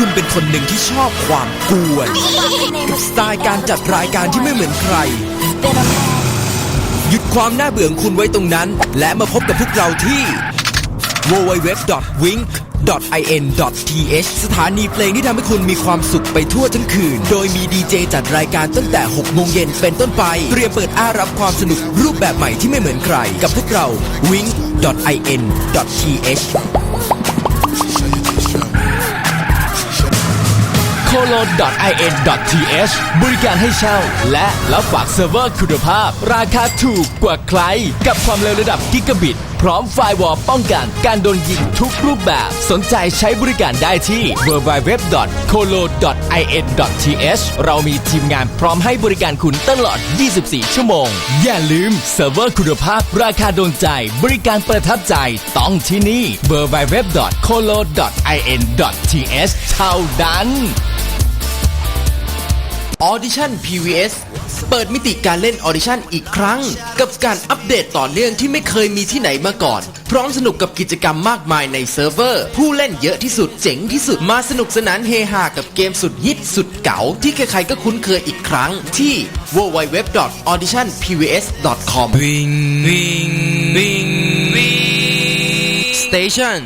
คนหนึ่งที่ชอบความกวนกับสไตล์การจัดรายการที่ไม่เหมือนใคร หยุดความน่าเบื่อของคุณไว้ตรงนั้น และมาพบกับพวกเราที่ www.wink.in.th สถานีเพลงที่ทำให้คุณมีความสุขไปทั่วทั้งคืน โดยมีดีเจจัดรายการตั้งแต่ 6 โมงเย็นเป็นต้นไป เตรียมเปิดอ้ารับความสนุกรูปแบบใหม่ที่ไม่เหมือนใคร กับพวกเรา wink.in.th colo.in.th บริการให้เช่า และรับฝากเซิร์ฟเวอร์คุณภาพ ราคาถูกกว่าใคร กับความเร็วระดับกิกะบิต พร้อมไฟร์วอลป้องกันการโดนยิงทุกรูปแบบ สนใจใช้บริการได้ที่ www.colo.in.th เรามีทีมงานพร้อมให้บริการคุณตลอด 24 ชั่วโมง อย่าลืมเซิร์ฟเวอร์คุณภาพ ราคาโดนใจ บริการประทับใจต้องที่นี่ www.colo.in.th เท่านั้น Audition PVS เปิดมิติการเล่นออดิชั่นอีกครั้ง กับการอัปเดตต่อเนื่องที่ไม่เคยมีที่ไหนมาก่อน พร้อมสนุกกับกิจกรรมมากมายในเซิร์ฟเวอร์ ผู้เล่นเยอะที่สุดเจ๋งที่สุดมาสนุกสนานเฮฮากับเกมสุดฮิตสุดเก๋าที่ใครๆก็คุ้นเคยอีกครั้งที่ www.auditionpvs.com Wing, wing, wing. Station